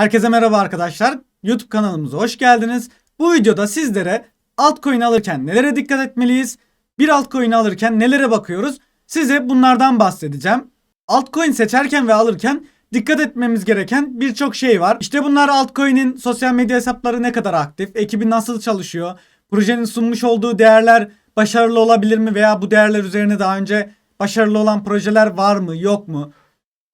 Herkese merhaba arkadaşlar. YouTube kanalımıza hoş geldiniz. Bu videoda sizlere altcoin alırken nelere dikkat etmeliyiz? Bir altcoin alırken nelere bakıyoruz? Size bunlardan bahsedeceğim. Altcoin seçerken ve alırken dikkat etmemiz gereken birçok şey var. İşte bunlar altcoin'in sosyal medya hesapları ne kadar aktif, ekibi nasıl çalışıyor, projenin sunmuş olduğu değerler başarılı olabilir mi veya bu değerler üzerine daha önce başarılı olan projeler var mı, yok mu?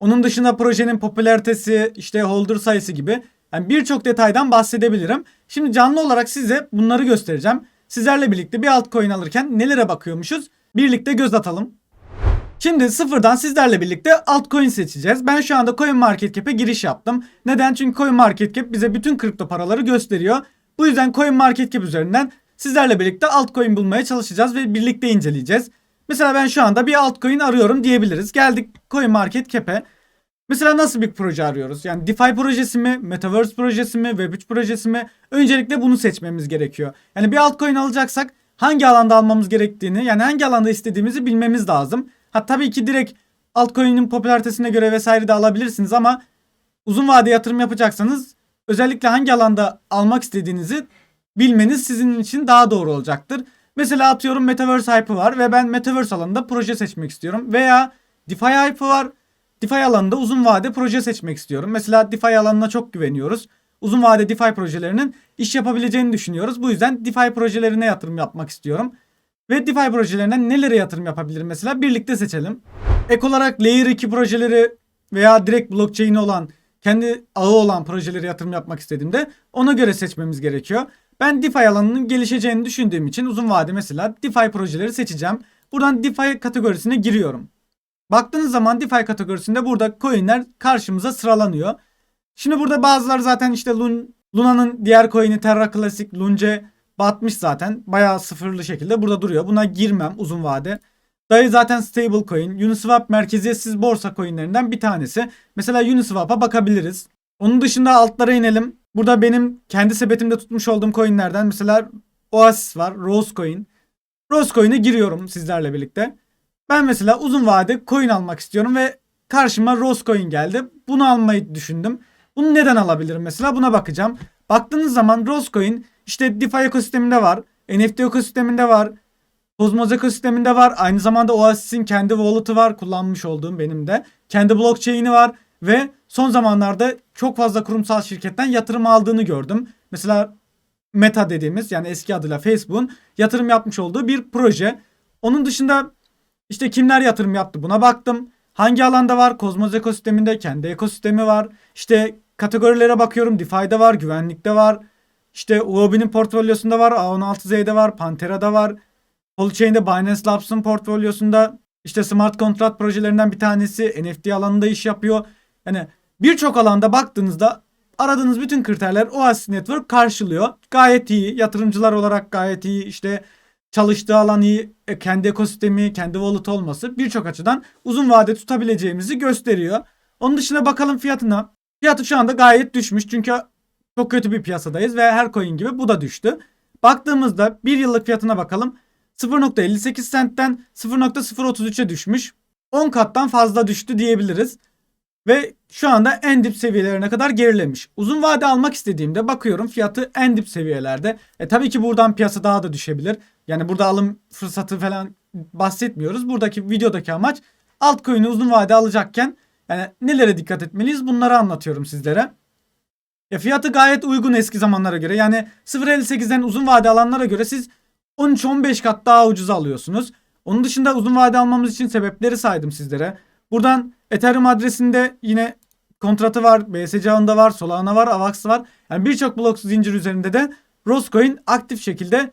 Onun dışında projenin popülaritesi, işte holder sayısı gibi yani birçok detaydan bahsedebilirim. Şimdi canlı olarak size bunları göstereceğim. Sizlerle birlikte bir altcoin alırken nelere bakıyormuşuz? Birlikte göz atalım. Şimdi sıfırdan sizlerle birlikte altcoin seçeceğiz. Ben şu anda CoinMarketCap'e giriş yaptım. Neden? Çünkü CoinMarketCap bize bütün kripto paraları gösteriyor. Bu yüzden CoinMarketCap üzerinden sizlerle birlikte altcoin bulmaya çalışacağız ve birlikte inceleyeceğiz. Mesela ben şu anda bir altcoin arıyorum diyebiliriz. Geldik CoinMarketCap'e. Mesela nasıl bir proje arıyoruz? Yani DeFi projesi mi, Metaverse projesi mi, Web3 projesi mi? Öncelikle bunu seçmemiz gerekiyor. Yani bir altcoin alacaksak hangi alanda almamız gerektiğini, yani hangi alanda istediğimizi bilmemiz lazım. Ha tabii ki direkt altcoin'in popülaritesine göre vesaire de alabilirsiniz ama uzun vade yatırım yapacaksanız özellikle hangi alanda almak istediğinizi bilmeniz sizin için daha doğru olacaktır. Mesela atıyorum Metaverse hype'ı var ve ben Metaverse alanında proje seçmek istiyorum. Veya DeFi hype'ı var. DeFi alanında uzun vade proje seçmek istiyorum. Mesela DeFi alanına çok güveniyoruz. Uzun vade DeFi projelerinin iş yapabileceğini düşünüyoruz. Bu yüzden DeFi projelerine yatırım yapmak istiyorum. Ve DeFi projelerinden nelere yatırım yapabilirim mesela birlikte seçelim. Ek olarak Layer 2 projeleri veya direkt blockchain'i olan kendi ağı olan projelere yatırım yapmak istediğimde ona göre seçmemiz gerekiyor. Ben DeFi alanının gelişeceğini düşündüğüm için uzun vade mesela DeFi projeleri seçeceğim. Buradan DeFi kategorisine giriyorum. Baktığınız zaman DeFi kategorisinde burada coinler karşımıza sıralanıyor. Şimdi burada bazıları zaten işte Lun, Luna'nın diğer coin'i Terra Classic, Lunce batmış zaten. Bayağı sıfırlı şekilde burada duruyor. Buna girmem uzun vade. Dayı zaten stable coin. Uniswap merkeziyetsiz borsa coinlerinden bir tanesi. Mesela Uniswap'a bakabiliriz. Onun dışında altlara inelim. Burada benim kendi sepetimde tutmuş olduğum coinlerden mesela Oasis var, Rose Coin. Rose Coin'e giriyorum sizlerle birlikte. Ben mesela uzun vade coin almak istiyorum ve karşıma Rose Coin geldi. Bunu almayı düşündüm. Bunu neden alabilirim mesela buna bakacağım. Baktığınız zaman Rose Coin işte DeFi ekosisteminde var. NFT ekosisteminde var. Cosmos ekosisteminde var. Aynı zamanda Oasis'in kendi wallet'ı var. Kullanmış olduğum benim de. Kendi blockchain'i var. Ve son zamanlarda çok fazla kurumsal şirketten yatırım aldığını gördüm. Mesela Meta dediğimiz yani eski adıyla Facebook'un yatırım yapmış olduğu bir proje. Onun dışında işte kimler yatırım yaptı buna baktım. Hangi alanda var? Kozmos ekosisteminde kendi ekosistemi var. İşte kategorilere bakıyorum. DeFi'de var, güvenlikte var. İşte Huobi'nin portfolyosunda var, A16Z'de var, Pantera'da var. Polychain'de Binance Labs'ın portfolyosunda işte smart contract projelerinden bir tanesi NFT alanında iş yapıyor. Yani birçok alanda baktığınızda aradığınız bütün kriterler Oasis Network karşılıyor. Gayet iyi. Yatırımcılar olarak gayet iyi. İşte çalıştığı alan iyi, e, kendi ekosistemi, kendi wallet olması birçok açıdan uzun vade tutabileceğimizi gösteriyor. Onun dışında bakalım fiyatına. Fiyatı şu anda gayet düşmüş çünkü çok kötü bir piyasadayız ve her coin gibi bu da düştü. Baktığımızda bir yıllık fiyatına bakalım. 0.58 centten 0.033'e düşmüş. 10 kattan fazla düştü diyebiliriz. Ve şu anda en dip seviyelerine kadar gerilemiş. Uzun vade almak istediğimde bakıyorum fiyatı en dip seviyelerde. E tabii ki buradan piyasa daha da düşebilir. Yani burada alım fırsatı falan bahsetmiyoruz. Buradaki videodaki amaç altcoin'i uzun vade alacakken yani nelere dikkat etmeliyiz bunları anlatıyorum sizlere. Ya fiyatı gayet uygun eski zamanlara göre. Yani 0.58'den uzun vade alanlara göre siz 13-15 kat daha ucuz alıyorsunuz. Onun dışında uzun vade almamız için sebepleri saydım sizlere. Buradan Ethereum adresinde yine kontratı var, BSC ağında var, Solana var, Avax var. Yani birçok blok zincir üzerinde de Roscoin aktif şekilde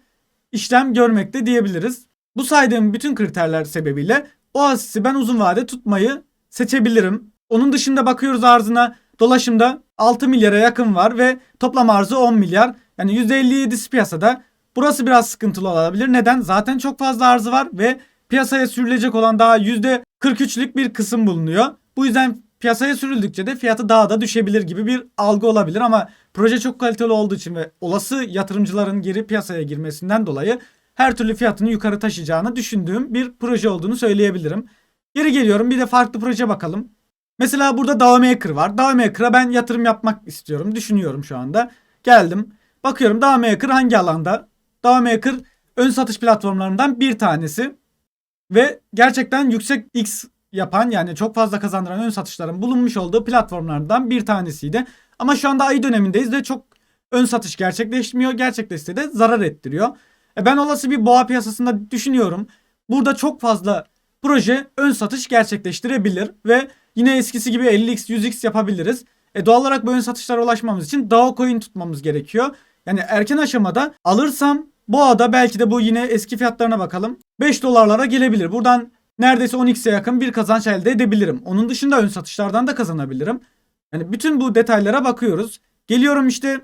işlem görmekte diyebiliriz. Bu saydığım bütün kriterler sebebiyle Oasis'i ben uzun vade tutmayı seçebilirim. Onun dışında bakıyoruz arzına dolaşımda 6 milyara yakın var ve toplam arzı 10 milyar. Yani %57'si piyasada. Burası biraz sıkıntılı olabilir. Neden? Zaten çok fazla arzı var ve piyasaya sürülecek olan daha %43'lük bir kısım bulunuyor. Bu yüzden piyasaya sürüldükçe de fiyatı daha da düşebilir gibi bir algı olabilir ama proje çok kaliteli olduğu için ve olası yatırımcıların geri piyasaya girmesinden dolayı her türlü fiyatını yukarı taşıyacağını düşündüğüm bir proje olduğunu söyleyebilirim. Geri geliyorum bir de farklı proje bakalım. Mesela burada DAO Maker var. DAO Maker'a ben yatırım yapmak istiyorum. Düşünüyorum şu anda. Geldim. Bakıyorum DAO Maker hangi alanda? DAO Maker ön satış platformlarından bir tanesi. Ve gerçekten yüksek X yapan yani çok fazla kazandıran ön satışların bulunmuş olduğu platformlardan bir tanesiydi. Ama şu anda ayı dönemindeyiz ve çok ön satış gerçekleşmiyor. Gerçekleşse de zarar ettiriyor. E ben olası bir boğa piyasasında düşünüyorum. Burada çok fazla proje ön satış gerçekleştirebilir ve yine eskisi gibi 50x 100x yapabiliriz. E doğal olarak bu ön satışlara ulaşmamız için DAO coin tutmamız gerekiyor. Yani erken aşamada alırsam boğada belki de bu yine eski fiyatlarına bakalım. 5 dolarlara gelebilir. Buradan neredeyse 10x'e yakın bir kazanç elde edebilirim. Onun dışında ön satışlardan da kazanabilirim. Yani bütün bu detaylara bakıyoruz. Geliyorum işte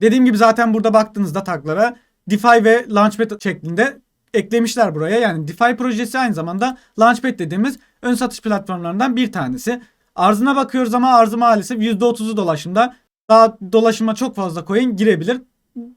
dediğim gibi zaten burada baktığınızda taklara DeFi ve Launchpad şeklinde eklemişler buraya. Yani DeFi projesi aynı zamanda Launchpad dediğimiz ön satış platformlarından bir tanesi. Arzına bakıyoruz ama arzı maalesef %30'u dolaşımda. Daha dolaşıma çok fazla coin girebilir.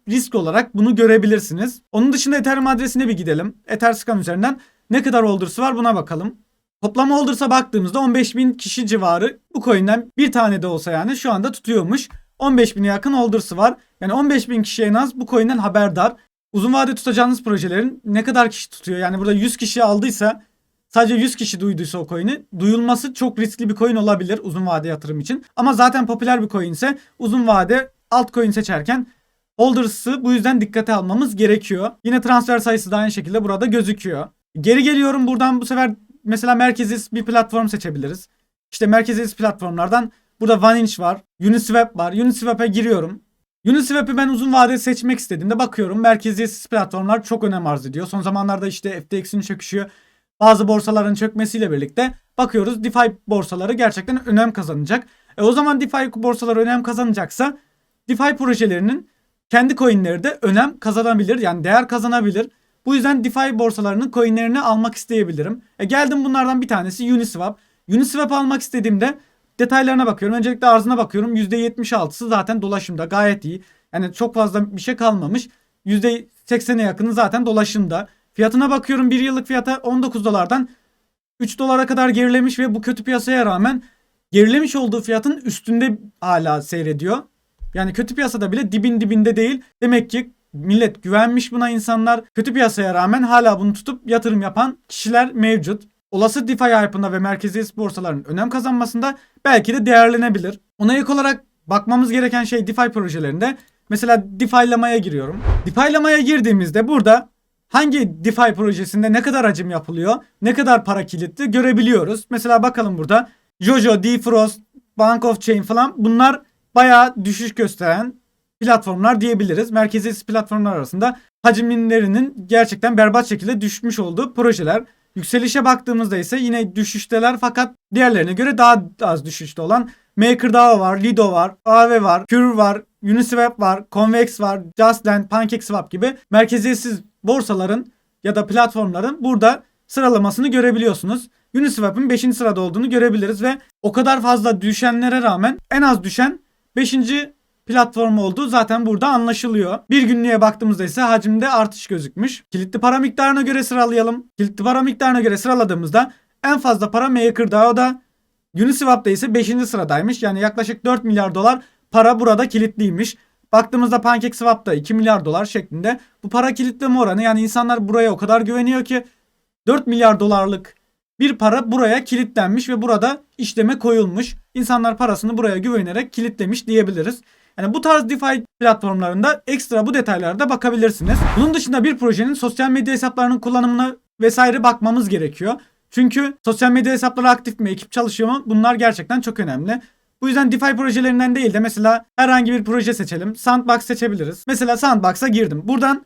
Risk olarak bunu görebilirsiniz. Onun dışında Ethereum adresine bir gidelim. Etherscan üzerinden ne kadar holders var buna bakalım. Toplam holders'a baktığımızda 15.000 kişi civarı bu coin'den bir tane de olsa yani şu anda tutuyormuş. 15.000'e yakın holders'ı var. Yani 15.000 kişi en az bu coin'den haberdar. Uzun vade tutacağınız projelerin ne kadar kişi tutuyor? Yani burada 100 kişi aldıysa sadece 100 kişi duyduysa o coin'i duyulması çok riskli bir coin olabilir uzun vade yatırım için. Ama zaten popüler bir coin ise uzun vade altcoin seçerken holders'ı bu yüzden dikkate almamız gerekiyor. Yine transfer sayısı da aynı şekilde burada gözüküyor. Geri geliyorum buradan bu sefer mesela merkeziz bir platform seçebiliriz. İşte merkeziz platformlardan burada OneInch var, Uniswap var. Uniswap'e giriyorum. Uniswap'ı ben uzun vadeli seçmek istediğimde bakıyorum merkeziyetsiz platformlar çok önem arz ediyor. Son zamanlarda işte FTX'in çöküşü, bazı borsaların çökmesiyle birlikte bakıyoruz DeFi borsaları gerçekten önem kazanacak. E o zaman DeFi borsaları önem kazanacaksa DeFi projelerinin kendi coinleri de önem kazanabilir. Yani değer kazanabilir. Bu yüzden DeFi borsalarının coinlerini almak isteyebilirim. E geldim bunlardan bir tanesi Uniswap. Uniswap almak istediğimde detaylarına bakıyorum. Öncelikle arzına bakıyorum. %76'sı zaten dolaşımda gayet iyi. Yani çok fazla bir şey kalmamış. %80'e yakını zaten dolaşımda. Fiyatına bakıyorum bir yıllık fiyata 19 dolardan 3 dolara kadar gerilemiş ve bu kötü piyasaya rağmen gerilemiş olduğu fiyatın üstünde hala seyrediyor. Yani kötü piyasada bile dibin dibinde değil. Demek ki millet güvenmiş buna insanlar. Kötü piyasaya rağmen hala bunu tutup yatırım yapan kişiler mevcut. Olası DeFi hype'ında ve merkezi borsaların önem kazanmasında belki de değerlenebilir. Ona ek olarak bakmamız gereken şey DeFi projelerinde mesela DeFi'lamaya giriyorum. DeFi'lamaya girdiğimizde burada hangi DeFi projesinde ne kadar hacim yapılıyor, ne kadar para kilitli görebiliyoruz. Mesela bakalım burada Jojo, Defrost, Bank of Chain falan bunlar bayağı düşüş gösteren platformlar diyebiliriz. Merkezi platformlar arasında hacimlerinin gerçekten berbat şekilde düşmüş olduğu projeler. Yükselişe baktığımızda ise yine düşüşteler fakat diğerlerine göre daha az düşüşte olan MakerDAO var, Lido var, Aave var, Curve var, Uniswap var, Convex var, Justland, PancakeSwap gibi merkeziyetsiz borsaların ya da platformların burada sıralamasını görebiliyorsunuz. Uniswap'ın 5. sırada olduğunu görebiliriz ve o kadar fazla düşenlere rağmen en az düşen 5. platform olduğu zaten burada anlaşılıyor. Bir günlüğe baktığımızda ise hacimde artış gözükmüş. Kilitli para miktarına göre sıralayalım. Kilitli para miktarına göre sıraladığımızda en fazla para MakerDAO'da Uniswap'ta ise 5. sıradaymış. Yani yaklaşık 4 milyar dolar para burada kilitliymiş. Baktığımızda PancakeSwap'ta 2 milyar dolar şeklinde bu para kilitleme oranı yani insanlar buraya o kadar güveniyor ki 4 milyar dolarlık bir para buraya kilitlenmiş ve burada işleme koyulmuş. İnsanlar parasını buraya güvenerek kilitlemiş diyebiliriz. Yani bu tarz DeFi platformlarında ekstra bu detaylara da bakabilirsiniz. Bunun dışında bir projenin sosyal medya hesaplarının kullanımına vesaire bakmamız gerekiyor. Çünkü sosyal medya hesapları aktif mi, ekip çalışıyor mu? Bunlar gerçekten çok önemli. Bu yüzden DeFi projelerinden değil de mesela herhangi bir proje seçelim. Sandbox seçebiliriz. Mesela Sandbox'a girdim. Buradan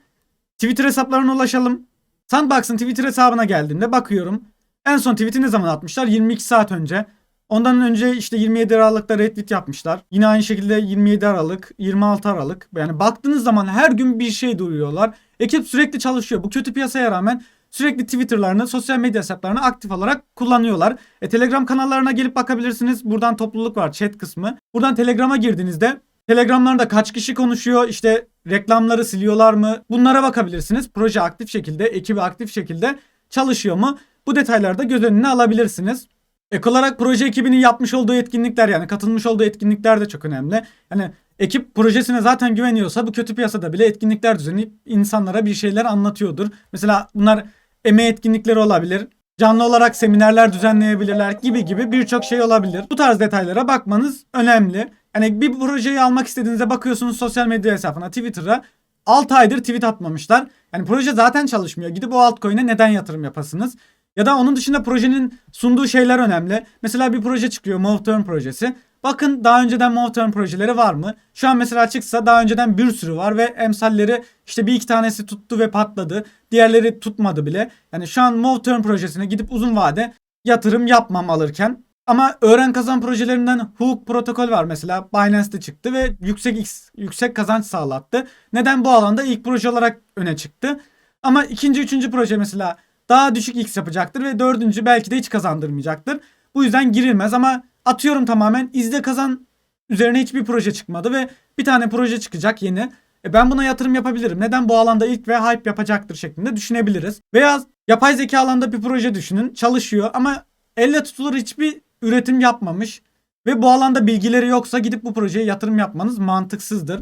Twitter hesaplarına ulaşalım. Sandbox'ın Twitter hesabına geldiğimde bakıyorum. En son tweet'i ne zaman atmışlar? 22 saat önce. Ondan önce işte 27 Aralık'ta retweet yapmışlar. Yine aynı şekilde 27 Aralık, 26 Aralık. Yani baktığınız zaman her gün bir şey duyuyorlar. Ekip sürekli çalışıyor. Bu kötü piyasaya rağmen sürekli Twitter'larını, sosyal medya hesaplarını aktif olarak kullanıyorlar. E, Telegram kanallarına gelip bakabilirsiniz. Buradan topluluk var, chat kısmı. Buradan Telegram'a girdiğinizde Telegram'larda kaç kişi konuşuyor, işte reklamları siliyorlar mı? Bunlara bakabilirsiniz. Proje aktif şekilde, ekibi aktif şekilde çalışıyor mu? Bu detayları da göz önüne alabilirsiniz. Ek olarak proje ekibinin yapmış olduğu etkinlikler yani katılmış olduğu etkinlikler de çok önemli. Yani ekip projesine zaten güveniyorsa bu kötü piyasada bile etkinlikler düzenleyip insanlara bir şeyler anlatıyordur. Mesela bunlar eme etkinlikleri olabilir. Canlı olarak seminerler düzenleyebilirler gibi gibi birçok şey olabilir. Bu tarz detaylara bakmanız önemli. Yani bir projeyi almak istediğinizde bakıyorsunuz sosyal medya hesabına, Twitter'a 6 aydır tweet atmamışlar. Yani proje zaten çalışmıyor. Gidip o altcoin'e neden yatırım yapasınız? Ya da onun dışında projenin sunduğu şeyler önemli. Mesela bir proje çıkıyor, Moveturn projesi. Bakın daha önceden Moveturn projeleri var mı? Şu an mesela çıksa daha önceden bir sürü var ve emsalleri işte bir iki tanesi tuttu ve patladı. Diğerleri tutmadı bile. Yani şu an Moveturn projesine gidip uzun vade yatırım yapmam alırken. Ama öğren kazan projelerinden Hook protokol var mesela. Binance'de çıktı ve yüksek X, yüksek kazanç sağlattı. Neden bu alanda ilk proje olarak öne çıktı? Ama ikinci, üçüncü proje mesela daha düşük X yapacaktır ve dördüncü belki de hiç kazandırmayacaktır. Bu yüzden girilmez ama atıyorum tamamen izle kazan üzerine hiçbir proje çıkmadı ve bir tane proje çıkacak yeni. E ben buna yatırım yapabilirim. Neden bu alanda ilk ve hype yapacaktır şeklinde düşünebiliriz. Veya yapay zeka alanda bir proje düşünün. Çalışıyor ama elle tutulur hiçbir üretim yapmamış ve bu alanda bilgileri yoksa gidip bu projeye yatırım yapmanız mantıksızdır.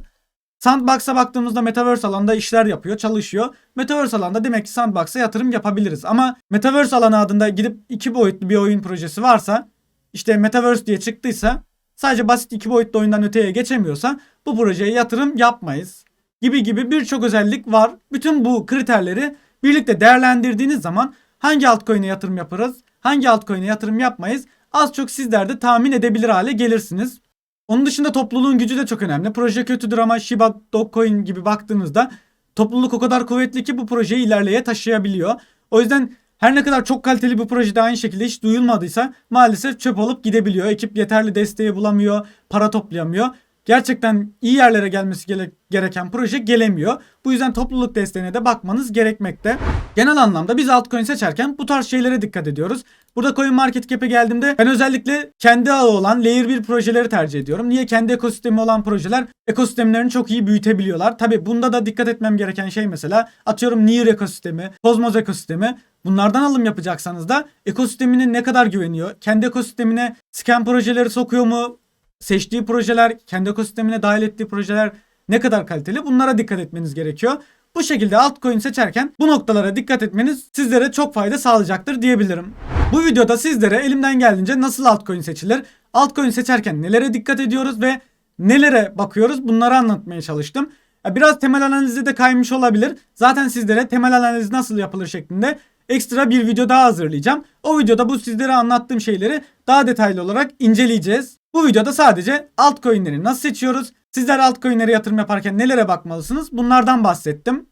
Sandbox'a baktığımızda Metaverse alanda işler yapıyor, çalışıyor. Metaverse alanda demek ki Sandbox'a yatırım yapabiliriz. Ama Metaverse alanı adında gidip iki boyutlu bir oyun projesi varsa, işte Metaverse diye çıktıysa, sadece basit iki boyutlu oyundan öteye geçemiyorsa bu projeye yatırım yapmayız. Gibi gibi birçok özellik var. Bütün bu kriterleri birlikte değerlendirdiğiniz zaman hangi altcoin'e yatırım yaparız, hangi altcoin'e yatırım yapmayız az çok sizler de tahmin edebilir hale gelirsiniz. Onun dışında topluluğun gücü de çok önemli. Proje kötüdür ama Shiba, Dogecoin gibi baktığınızda topluluk o kadar kuvvetli ki bu projeyi ilerleye taşıyabiliyor. O yüzden her ne kadar çok kaliteli bir projede aynı şekilde hiç duyulmadıysa maalesef çöp olup gidebiliyor. Ekip yeterli desteği bulamıyor, para toplayamıyor. Gerçekten iyi yerlere gelmesi gere- gereken proje gelemiyor. Bu yüzden topluluk desteğine de bakmanız gerekmekte. Genel anlamda biz altcoin seçerken bu tarz şeylere dikkat ediyoruz. Burada Coin Market Cap'e geldiğimde ben özellikle kendi ağı olan Layer 1 projeleri tercih ediyorum. Niye? Kendi ekosistemi olan projeler ekosistemlerini çok iyi büyütebiliyorlar. Tabi bunda da dikkat etmem gereken şey mesela atıyorum Near ekosistemi, Cosmos ekosistemi. Bunlardan alım yapacaksanız da ekosistemine ne kadar güveniyor? Kendi ekosistemine scam projeleri sokuyor mu? Seçtiği projeler, kendi ekosistemine dahil ettiği projeler ne kadar kaliteli? Bunlara dikkat etmeniz gerekiyor. Bu şekilde altcoin seçerken bu noktalara dikkat etmeniz sizlere çok fayda sağlayacaktır diyebilirim. Bu videoda sizlere elimden geldiğince nasıl altcoin seçilir, altcoin seçerken nelere dikkat ediyoruz ve nelere bakıyoruz bunları anlatmaya çalıştım. Biraz temel analize de kaymış olabilir. Zaten sizlere temel analiz nasıl yapılır şeklinde ekstra bir video daha hazırlayacağım. O videoda bu sizlere anlattığım şeyleri daha detaylı olarak inceleyeceğiz. Bu videoda sadece altcoin'leri nasıl seçiyoruz, sizler altcoin'lere yatırım yaparken nelere bakmalısınız bunlardan bahsettim.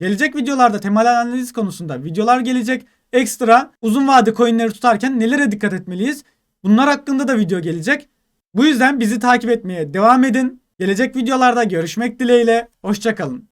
Gelecek videolarda temel analiz konusunda videolar gelecek. Ekstra uzun vade coin'leri tutarken nelere dikkat etmeliyiz? Bunlar hakkında da video gelecek. Bu yüzden bizi takip etmeye devam edin. Gelecek videolarda görüşmek dileğiyle. Hoşçakalın.